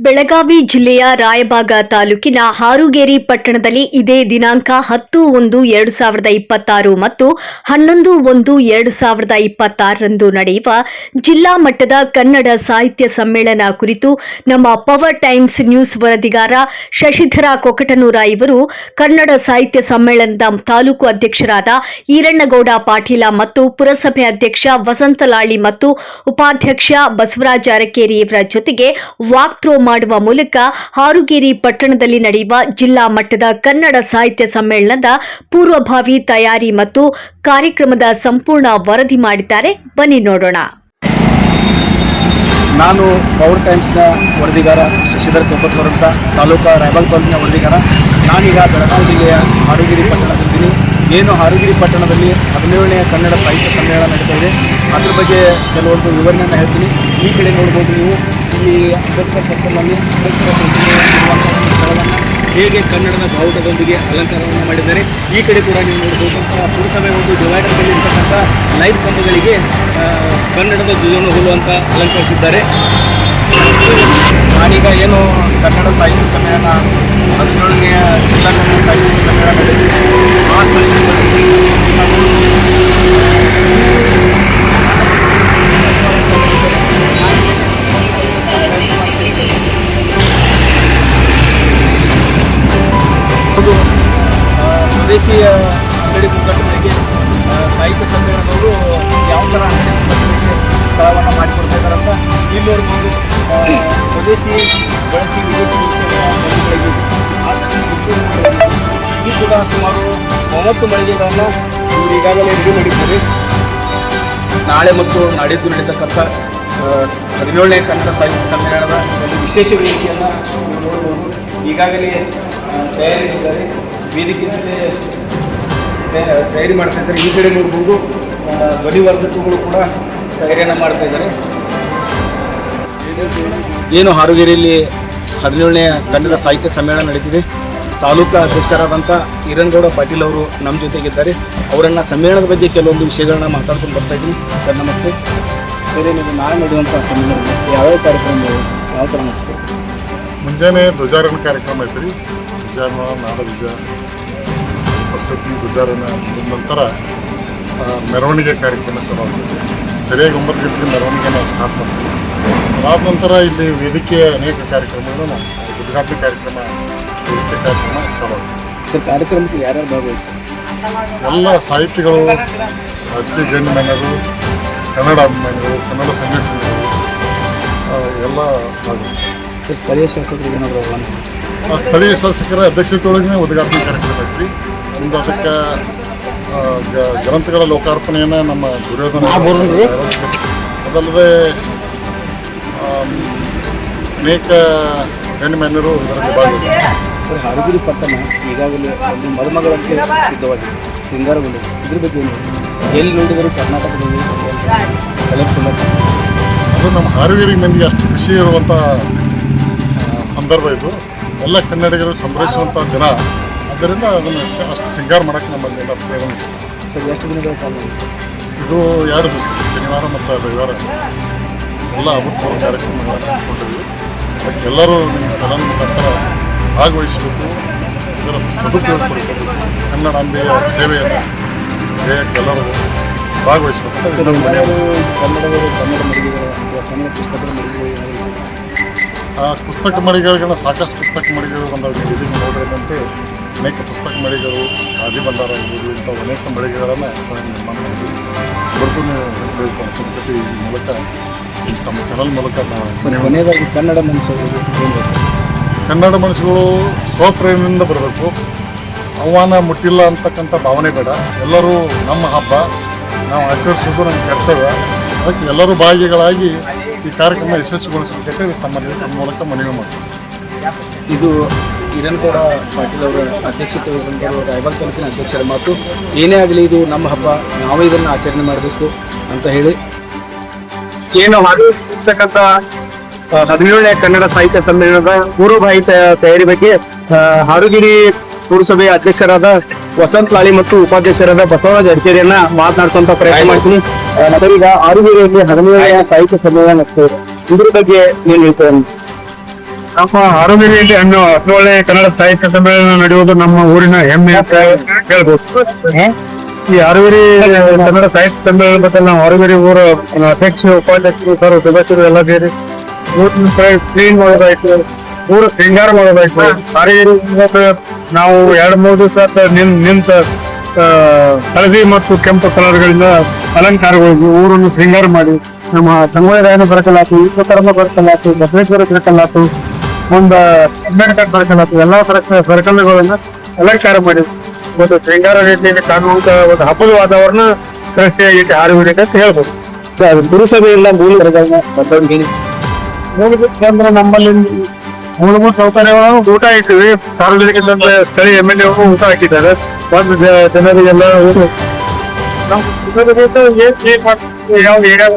ಬೆಳಗಾವಿ ಜಿಲ್ಲೆಯ ರಾಯಬಾಗ ತಾಲೂಕಿನ ಹಾರುಗೇರಿ ಪಟ್ಟಣದಲ್ಲಿ ಇದೇ ದಿನಾಂಕ ಹತ್ತು ಒಂದು ಎರಡು ಸಾವಿರದ ಇಪ್ಪತ್ತಾರು ಮತ್ತು ಹನ್ನೊಂದು ಒಂದು ಎರಡು ಸಾವಿರದ ಇಪ್ಪತ್ತಾರರಂದು ನಡೆಯುವ ಜಿಲ್ಲಾ ಮಟ್ಟದ ಕನ್ನಡ ಸಾಹಿತ್ಯ ಸಮ್ಮೇಳನ ಕುರಿತು ನಮ್ಮ ಪವರ್ ಟೈಮ್ಸ್ ನ್ಯೂಸ್ ವರದಿಗಾರ ಶಶಿಧರ ಕೊಕಟನೂರ ಇವರು ಕನ್ನಡ ಸಾಹಿತ್ಯ ಸಮ್ಮೇಳನದ ತಾಲೂಕು ಅಧ್ಯಕ್ಷರಾದ ಈರಣ್ಣಗೌಡ ಪಾಟೀಲ ಮತ್ತು ಪುರಸಭೆ ಅಧ್ಯಕ್ಷ ವಸಂತಲಾಳಿ ಮತ್ತು ಉಪಾಧ್ಯಕ್ಷ ಬಸವರಾಜ ಅರಕೇರಿ ಇವರ ಜೊತೆಗೆ ವಾಕ್ಥ್ರೋ ಮಾಡುವ ಮೂಲಕ ಹಾರುಗೇರಿ ಪಟ್ಟಣದಲ್ಲಿ ನಡೆಯುವ ಜಿಲ್ಲಾ ಮಟ್ಟದ ಕನ್ನಡ ಸಾಹಿತ್ಯ ಸಮ್ಮೇಳನದ ಪೂರ್ವಭಾವಿ ತಯಾರಿ ಮತ್ತು ಕಾರ್ಯಕ್ರಮದ ಸಂಪೂರ್ಣ ವರದಿ ಮಾಡಿದ್ದಾರೆ. ಬನ್ನಿ ನೋಡೋಣ. ನಾನು ಪವರ್ ಟೈಮ್ಸ್ನ ವರದಿಗಾರ ಶಶಿಧರ್ ಕೊಪ್ಪತ್ತೂರ್ ಅಂತ, ತಾಲೂಕಾ ರಾಯಬಾಗ್ ತಾಲೂಕಿನ ವರದಿಗಾರ. ನಾನೀಗ ಬೆಳಗಾವಿ ಜಿಲ್ಲೆಯ ಹಾರುಗಿರಿ ಪಟ್ಟಣದಲ್ಲಿದ್ದೀನಿ ಏನು ಹಾರುಗಿರಿ ಪಟ್ಟಣದಲ್ಲಿ ಹದಿನೇಳನೇ ಕನ್ನಡ ಸಾಹಿತ್ಯ ಸಮ್ಮೇಳನ ನಡೀತಾ ಇದೆ. ಅದ್ರ ಬಗ್ಗೆ ಕೆಲವೊಂದು ವಿವರಣೆಯನ್ನು ಹೇಳ್ತೀನಿ. ಈ ಕಡೆ ನೋಡ್ಬೋದು ನೀವು. ಈ ಹೇಗೆ ಕನ್ನಡದ ಬಾವುಟದೊಂದಿಗೆ ಅಲಂಕಾರವನ್ನು ಮಾಡಿದ್ದಾರೆ, ಈ ಕಡೆ ಕೂಡ ನೀವು ನೋಡಬಹುದು ಪುರಸಭೆ ಒಂದು ಡಿವೈಡರ್ನಲ್ಲಿ ಇರ್ತಕ್ಕಂಥ ಲೈಟ್ ಕಂಬಗಳಿಗೆ ಕನ್ನಡದ ಧ್ವಜವನ್ನು ಹೋಲುವಂತ ಅಲಂಕರಿಸಿದ್ದಾರೆ. ನಾನೀಗ ಏನು ಕನ್ನಡ ಸಾಹಿತ್ಯ ಸಮ್ಮೇಳನ ಹದಿನೇಳನೇ ಜಿಲ್ಲಾ ಕನ್ನಡ ಸಾಹಿತ್ಯ ಸಮ್ಮೇಳನ ಆ ಅಂಗಡಿ ಮುಗ್ಗಟ್ಟುಗಳಿಗೆ ಸಾಹಿತ್ಯ ಸಮ್ಮೇಳನದವರು ಯಾವ ಥರ ಅಂಗಡಿ ಮುಗ್ಗಟ್ಟುಗಳಿಗೆ ಸ್ಥಳವನ್ನು ಮಾಡಿಕೊಡ್ತಾ ಇಲ್ಲಿವರೆಗೂ ಸ್ವದೇಶಿ ಬಳಸಿ ವಿದೇಶಿ. ಇಲ್ಲಿ ಕೂಡ ಸುಮಾರು ಮೂವತ್ತು ಮಳಿಗೆಗಳನ್ನು ಇವರು ಈಗಾಗಲೇ ರೆಡಿ ಮಾಡಿದ್ದಾರೆ ನಾಳೆ ಮತ್ತು ನಾಡಿದ್ದು ನಡೀತಕ್ಕಂಥ ಹದಿನೇಳನೇ ಕನ್ನಡ ಸಾಹಿತ್ಯ ಸಮ್ಮೇಳನದ ಒಂದು ವಿಶೇಷ ವೇದಿಕೆಯನ್ನು ನೋಡಬಹುದು ಈಗಾಗಲೇ ಆ, ತಯಾರಿ ತಯಾರಿ ಮಾಡ್ತಾ ಇದ್ದಾರೆ. ಈ ಕಡೆ ನೋಡ್ಬೋದು ಧ್ವನಿವರ್ಧಕಗಳು ಕೂಡ ತಯಾರಿಯನ್ನು ಮಾಡ್ತಾ ಇದ್ದಾರೆ. ಏನು ಹಾರುಗೇರಿಯಲ್ಲಿ ಹದಿನೇಳನೇ ಕನ್ನಡ ಸಾಹಿತ್ಯ ಸಮ್ಮೇಳನ ನಡೀತಿದೆ. ತಾಲೂಕು ಅಧ್ಯಕ್ಷರಾದಂಥ ಈರನ್ಗೌಡ ಪಾಟೀಲ್ ಅವರು ನಮ್ಮ ಜೊತೆಗಿದ್ದಾರೆ. ಅವರನ್ನು ಸಮ್ಮೇಳನದ ಬಗ್ಗೆ ಕೆಲವೊಂದು ವಿಷಯಗಳನ್ನ ಮಾತಾಡ್ಕೊಂಡು ಬರ್ತಾ ಇದ್ದೀನಿ. ಸರ್ ನಮಸ್ತೆ. ಸರ್ ನೀವು ನಾಳೆ ನಡೆಯುವಂಥ ಸಮ್ಮೇಳನ ಯಾವ್ಯಾವ ಕಾರ್ಯಕ್ರಮ ಯಾವ ಥರ ನಡೆಸ್ಬೇಕು? ಮುಂಜಾನೆ ಧ್ವಜಾರೋಹಣ ಕಾರ್ಯಕ್ರಮ ಐತ್ರಿ. ಧ್ವಜಾರೋಹಣ ನಾಡಧ್ವಜ ಪರಿಷತ್ತಿ ಗುಜಾರನ ಮುಗಿದ ನಂತರ ಮೆರವಣಿಗೆ ಕಾರ್ಯಕ್ರಮ ಚಲೋ ಆಗ್ತದೆ ಸರಿಯಾಗಿ ಒಂಬತ್ತು ಗಂಟೆಗೆ ಮೆರವಣಿಗೆಯನ್ನು ನಾವು ಸ್ಟಾರ್ಟ್ ಮಾಡ್ತೀವಿ. ಅದಾದ ನಂತರ ಇಲ್ಲಿ ವೇದಿಕೆಯ ಅನೇಕ ಕಾರ್ಯಕ್ರಮಗಳನ್ನು ಉದ್ಘಾಟನೆ ಕಾರ್ಯಕ್ರಮ ವೇದಿಕೆ ಕಾರ್ಯಕ್ರಮ ಚಲೋ ಆಗ್ತದೆ ಸರ್ ಕಾರ್ಯಕ್ರಮಕ್ಕೆ ಯಾರ್ಯಾರು ಭಾಗವಹಿಸ್ತಾರೆ? ಎಲ್ಲ ಸಾಹಿತಿಗಳು ರಾಜಕೀಯ ಗಣ್ಯಮಾನ್ಯರು ಕನ್ನಡ ಅಭಿಮಾನಿಗಳು ಕನ್ನಡ ಸಂಘಟನೆಗಳು ಎಲ್ಲ ಭಾಗವಹಿಸ್ತಾರೆ. ಸರ್ ಸ್ಥಳೀಯ ಶಾಸಕರಿಗೆ ಏನಾದರೂ ಸ್ಥಳೀಯ ಶಾಸಕರ ಅಧ್ಯಕ್ಷತೆಯೊಳಗೆ ಉದ್ಘಾಟನೆ ಕಾರ್ಯಕ್ರಮ ಐತ್ರಿ. ಅದಕ್ಕೆ ಗ- ಗ್ರಂಥಗಳ ಲೋಕಾರ್ಪಣೆಯನ್ನು ನಮ್ಮ ದುರ್ಯೋಧನ ಅದಲ್ಲದೆ ಅನೇಕ ಗಣ್ಯಮಾನ್ಯರು ಇದರಲ್ಲಿ ಭಾಗವಹಿಸಿದ್ದಾರೆ ಸರ್ ಹಾರುಗಿರಿ ಪಟ್ಟಣ ಈಗಾಗಲೇ ಒಂದು ಮದುಮಗಳಂತೆ ಸಿದ್ಧವಾಗಿದೆ. ಸಿಂಗಾರಗೊಂಡಿದೆ ಇದ್ರ ಬಗ್ಗೆ ಏನು ಎಲ್ಲಿ ನೋಡಿದರೂ ಕರ್ನಾಟಕದಲ್ಲಿ ಅದು ನಮ್ಮ ಹಾರುಗೇರಿ ಮಂದಿಗೆ ಅಷ್ಟು ಖುಷಿ ಇರುವಂಥ ಸಂದರ್ಭ ಇದು. ಎಲ್ಲ ಕನ್ನಡಿಗರು ಸಂಭ್ರಮಿಸುವಂಥ ದಿನ. ಆದ್ದರಿಂದ ಅದನ್ನು ಅಷ್ಟು ಸಿಂಗಾರ ಮಾಡೋಕ್ಕೆ ನಮ್ಮಲ್ಲಿ ಎಲ್ಲ ಇದೆ. ಸರ್ ಎಷ್ಟು ದಿನಗಳ ಕಾಲ ಇದು ಎರಡು ದಿವಸ ಶನಿವಾರ ಮತ್ತು ರವಿವಾರ. ಎಲ್ಲ ಅಭೂತಪೂರ್ವ ಕಾರ್ಯಕ್ರಮಗಳನ್ನು ಹಮ್ಮಿಕೊಂಡಿದ್ವಿ ಅದಕ್ಕೆ ಎಲ್ಲರೂ ನಿಮ್ಮ ಚಲನ ಮುಖಾಂತರ ಭಾಗವಹಿಸಬೇಕು. ಇದರ ಸದುಪಯೋಗ ಪಡಿಬೇಕು. ಕನ್ನಡಾಂಬೆಯ ಸೇವೆಯನ್ನು ದೇಹಕ್ಕೆ ಎಲ್ಲರೂ ಭಾಗವಹಿಸಬೇಕು. ಕನ್ನಡಗಳು ಕನ್ನಡ ಮಳಿಗೆಗಳು ಕನ್ನಡ ಪುಸ್ತಕದ ಮಳಿಗೆಗಳು ಆ ಪುಸ್ತಕ ಮಳಿಗೆಗಳನ್ನ ಸಾಕಷ್ಟು ಪುಸ್ತಕ ಮಳಿಗೆಗಳು ಬಂದವು. ನೋಡಿದಂತೆ ಅನೇಕ ಪುಸ್ತಕ ಮಳಿಗೆಗಳು ಆದಿ ಭಂಡಾರ ಇರ್ಬೋದು ಇಂಥ ಅನೇಕ ಮಳಿಗೆಗಳನ್ನು ಸಹ ನಿರ್ಮಾಣ ಮಾಡಿದ್ದೀವಿ ನೀವು ಈ ಮೂಲಕ ಈ ತಮ್ಮ ಚಾನಲ್ ಮೂಲಕ ಕೊನೆಯದಾಗಿ ಕನ್ನಡ ಮನುಷ್ಯರು ಕನ್ನಡ ಮನಸ್ಸುಗಳು ಸ್ವಪ್ರೇಮದಿಂದ ಬರಬೇಕು. ಆಹ್ವಾನ ಮುಟ್ಟಿಲ್ಲ ಅಂತಕ್ಕಂಥ ಭಾವನೆ ಬೇಡ. ಎಲ್ಲರೂ ನಮ್ಮ ಹಬ್ಬ. ನಾವು ಆಚರಿಸೋದು ನಮ್ಮ ಕರ್ತವ್ಯ. ಅದಕ್ಕೆ ಎಲ್ಲರೂ ಭಾಗಿಗಳಾಗಿ ಈ ಕಾರ್ಯಕ್ರಮ ಯಶಸ್ವಿಗೊಳಿಸಬೇಕಂದ್ರೆ ತಮ್ಮಲ್ಲಿ ತಮ್ಮ ಮೂಲಕ ಮನವಿ ಮಾಡ್ತೀವಿ ಇದು ಹಿರಣ್ಗೌಡ ಪಾಟೀಲ್ ಅವರ ಅಧ್ಯಕ್ಷತೆ ವಹಿಸಿದಂಥವರು ರಾಯಬಾಗ್ ತಾಲೂಕಿನ ಅಧ್ಯಕ್ಷರ ಮಾತು. ಏನೇ ಆಗಲಿ ಇದು ನಮ್ಮ ಹಬ್ಬ ನಾವೇ ಇದನ್ನು ಆಚರಣೆ ಮಾಡಬೇಕು ಅಂತ ಹೇಳಿ. ಏನು ಹಾಡಿರ್ತಕ್ಕಂಥ ಹದಿನೇಳನೇ ಕನ್ನಡ ಸಾಹಿತ್ಯ ಸಮ್ಮೇಳನದ ಪೂರ್ವಭಾವಿ ತಯ- ತಯಾರಿ ಬಗ್ಗೆ ಹಾಡುಗಿರಿ ಪುರಸಭೆ ಪುರಸಭೆಯ ಅಧ್ಯಕ್ಷರಾದ ವಸಂತ್ ಲಾಳಿ ಮತ್ತು ಉಪಾಧ್ಯಕ್ಷರಾದ ಬಸವರಾಜ ಅಡ್ಕೇರಿಯನ್ನ ಮಾತನಾಡಿಸುವಂತ ಪ್ರಯತ್ನ ಮಾಡ್ತೀನಿ. ಮತ್ತೀಗ ಆರುಗಿರಿಯಲ್ಲಿ ಹದಿನೇಳನೇ ಸಾಹಿತ್ಯ ಸಮ್ಮೇಳನ ಇದರ ಇದ್ರ ಬಗ್ಗೆ ಏನ್ ಹೇಳ್ತಾರೆ? ನಮ್ಮ ಆರೋಗ್ಯದಲ್ಲಿ ಅನ್ನೋ ಹದಿನೇಳನೇ ಕನ್ನಡ ಸಾಹಿತ್ಯ ಸಮ್ಮೇಳನ ನಡೆಯುವುದು ನಮ್ಮ ಊರಿನ ಹೆಮ್ಮೆ ಅಂತ ಹೇಳ್ಬೋದು. ಈ ಅರವಿರಿ ಕನ್ನಡ ಸಾಹಿತ್ಯ ಸಮ್ಮೇಳನ ಬಗ್ಗೆ ನಾವು ಅರವಿರಿ ಊರ ಅಧ್ಯಕ್ಷ ಉಪಾಧ್ಯಕ್ಷರು ಸರ್ ಸದಸ್ಯರು ಎಲ್ಲ ಸೇರಿ ಊರಿನ ಕ್ಲೀನ್ ಮಾಡೋದಾಯ್ತು ಊರ ಶೃಂಗಾರ ಮಾಡೋದಾಯ್ತು. ಅರವಿರಿ ನಾವು ಎರಡು ಮೂರು ದಿವಸ ನಿನ್ ನಿಂತ ಹಳದಿ ಮತ್ತು ಕೆಂಪು ಕಲರ್ಗಳಿಂದ ಅಲಂಕಾರಗಳು ಊರನ್ನು ಶೃಂಗಾರ ಮಾಡಿ ನಮ್ಮ ಸಂಗೊಳ್ಳಿ ರಾಯನ ಬರಕಲಾತು ವಿಶ್ವಕರ್ಮ ಬರಕಲಾತು ಬಸವೇಶ್ವರ ಬರಕಲಾತು ಒಂದು ಅಂಬೇಡ್ಕರ್ ಬರಕಲಾತು ಎಲ್ಲಾ ತರ ಸರ್ಕಲ್ಗಳನ್ನ ಅಲಂಕಾರ ಮಾಡಿ ಒಂದು ಶೃಂಗಾರ ರೀತಿಯಲ್ಲಿ ಕಾಣುವಂತ ಒಂದು ಹಬ್ಬದ ವಾತಾವರಣ ಸೃಷ್ಟಿಯಾಗಿಟ್ಟು ಹಾರುಬಿಡಿದೆ ಅಂತ ಹೇಳ್ಬೋದು. ಸರ್ ಪುರಸಭೆಯಿಂದ ಮೂಲಗಳನ್ನ ಮೂಲಭೂತ ಅಂದ್ರೆ ನಮ್ಮಲ್ಲಿ ಮೂಲಭೂತ ಸೌಕರ್ಯಗಳನ್ನು ಊಟ ಇಟ್ಟಿವಿ. ಸಾರ್ವಜನಿಕ ಸ್ಥಳೀಯ ಎಂ ಎಲ್ ಎ ಊಟ ಹಾಕಿದ್ದಾರೆ. ಒಂದು ಜನರಿಗೆಲ್ಲ ಊಟ. ನಾವು ಏನ್ ಯಾವ ಏರಿಯಾ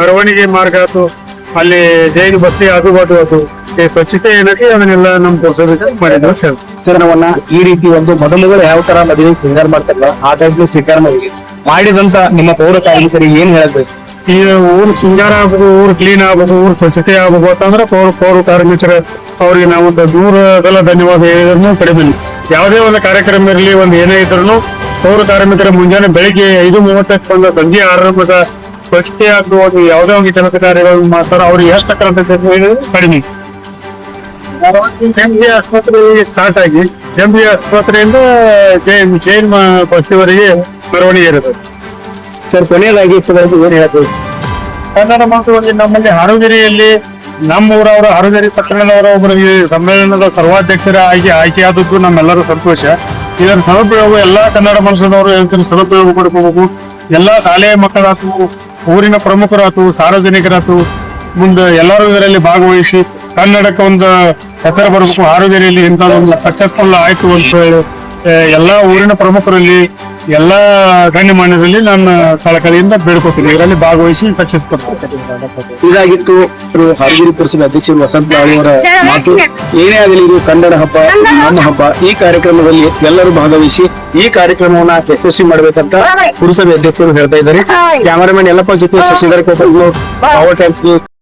ಮೆರವಣಿಗೆ ಮಾರ್ಗ ಆಯ್ತು ಅಲ್ಲಿ ಜೈಲು ಬಸ್ತಿ ಅದು ಅದು ಈ ಸ್ವಚ್ಛತೆ ಏನಕ್ಕೆ ಅದನ್ನೆಲ್ಲ ನಮ್ ಪುರಸಭೆ ಮಾಡಿದ್ರು ಸರ್. ಸರ್ ನಾವನ್ನ ಈ ರೀತಿ ಒಂದು ಮೊದಲುಗಳು ಯಾವ ತರ ಮದುವೆ ಸಿಂಗಾರ ಮಾಡ್ತಾರಲ್ಲ ಆ ಟೈಪ್ ಸಿಂಗಾರ ಮಾಡಿ ಮಾಡಿದಂತ ನಿಮ್ಮ ಪೌರ ಕಾರ್ಮಿಕರಿಗೆ ಏನ್ ಹೇಳಕ್ ಈಗ ಈ ಊರು ಸಿಂಗಾರ ಆಗ್ಬೇಕು ಊರು ಕ್ಲೀನ್ ಆಗ್ಬೇಕು ಊರು ಸ್ವಚ್ಛತೆ ಆಗ್ಬೇಕು ಅಂತಂದ್ರೆ ಪೌರ ಪೌರ ಕಾರ್ಮಿಕರ ಅವ್ರಿಗೆ ನಾವೊಂದು ಒಂದು ನೂರದೆಲ್ಲ ಧನ್ಯವಾದ ಹೇಳಿದ್ರು ಕಡಿಮೆ. ಯಾವುದೇ ಒಂದು ಕಾರ್ಯಕ್ರಮ ಇರಲಿ ಒಂದು ಏನೇ ಇದ್ರು ಪೌರ ಕಾರ್ಮಿಕರ ಮುಂಜಾನೆ ಬೆಳಿಗ್ಗೆ ಐದು ಮೂವತ್ತಕ್ಕೆ ಬಂದ ಸಂಜೆ ಆರಂಭದ ಸ್ವಚ್ಛತೆ ಆಗ್ಬೋದು ಯಾವುದೇ ಒಂದು ಕೆಲಸ ಕಾರ್ಯಗಳನ್ನು ಮಾಡ್ತಾರೋ ಅವ್ರಿಗೆ ಎಷ್ಟು ಹೇಳಿದ್ರೆ ಕಡಿಮೆ. ಜಿ ಆಸ್ಪತ್ರೆ ಸ್ಟಾರ್ಟ್ ಆಗಿ ಎಂಬಿ ಆಸ್ಪತ್ರೆಯಿಂದ ಜೈನ್ ಜೈನ್ ಬಸ್ತಿವರೆಗೆ ಮೆರವಣಿಗೆ ಇರುತ್ತೆ. ಸರ್ ಕೊನೆಯದಾಗಿ ಏನು ಏನ್ ಹೇಳಕ್ ಕನ್ನಡ ಮಾತುಗಳಲ್ಲಿ ನಮ್ಮಲ್ಲಿ ಹರಗಿರಿಯಲ್ಲಿ ನಮ್ಮ ಊರವರ ಹರಗಿರಿ ಪಟ್ಟಣದವರ ಒಬ್ಬರಿಗೆ ಈ ಸಮ್ಮೇಳನದ ಸರ್ವಾಧ್ಯಕ್ಷರ ಆಯ್ಕೆ ಆಯ್ಕೆಯಾದದ್ದು ನಮ್ಮೆಲ್ಲರ ಸಂತೋಷ. ಇದರ ಸದುಪಯೋಗ ಎಲ್ಲಾ ಕನ್ನಡ ಮನುಷ್ಯನವರು ಹೇಳ್ತಾರೆ ಸದುಪಯೋಗ ಪಡ್ಕೋಬೇಕು. ಎಲ್ಲಾ ಶಾಲೆಯ ಮಕ್ಕಳಾತು ಊರಿನ ಪ್ರಮುಖರಾತು, ಸಾರ್ವಜನಿಕರಾತು, ಮುಂದೆ ಎಲ್ಲರೂ ಇದರಲ್ಲಿ ಭಾಗವಹಿಸಿ ಕನ್ನಡಕ್ಕೆ ಒಂದು ಹೆಸರ ಬರಬೇಕು ಆರೋಗ್ಯದಲ್ಲಿ ಒಂದು ಸಕ್ಸಸ್ಫುಲ್ ಆಯ್ತು ಅಂತ ಹೇಳಿ ಎಲ್ಲಾ ಊರಿನ ಪ್ರಮುಖರಲ್ಲಿ ಎಲ್ಲಾ ಗಣ್ಯಮಾನ್ಯರಲ್ಲಿ ನನ್ನ ಕಳಕಳಿಯಿಂದ ಬೇಡ್ಕೊತೀನಿ ಇದರಲ್ಲಿ ಭಾಗವಹಿಸಿ ಸಕ್ಸಸ್ ಇದಾಗಿತ್ತು ಹರಗಿರಿ ಹಾರಗಿರಿ ಪುರಸಭೆ ಅಧ್ಯಕ್ಷರು ವಸಂತ ಅವರ ಮಾತು. ಏನೇ ಆಗಲಿ ಇದು ಕನ್ನಡ ಹಬ್ಬ ನಮ್ಮ ಹಬ್ಬ. ಈ ಕಾರ್ಯಕ್ರಮದಲ್ಲಿ ಎಲ್ಲರೂ ಭಾಗವಹಿಸಿ ಈ ಕಾರ್ಯಕ್ರಮವನ್ನ ಯಶಸ್ವಿ ಮಾಡಬೇಕಂತ ಪುರಸಭೆ ಅಧ್ಯಕ್ಷರು ಹೇಳ್ತಾ ಇದ್ದಾರೆ. ಕ್ಯಾಮರಾಮನ್ ಎಲ್ಲಪ್ಪ ಜೊತೆ ಶಶಿಧರ್ ಪವರ್ ಟೈಮ್ಸ್ ನ್ಯೂಸ್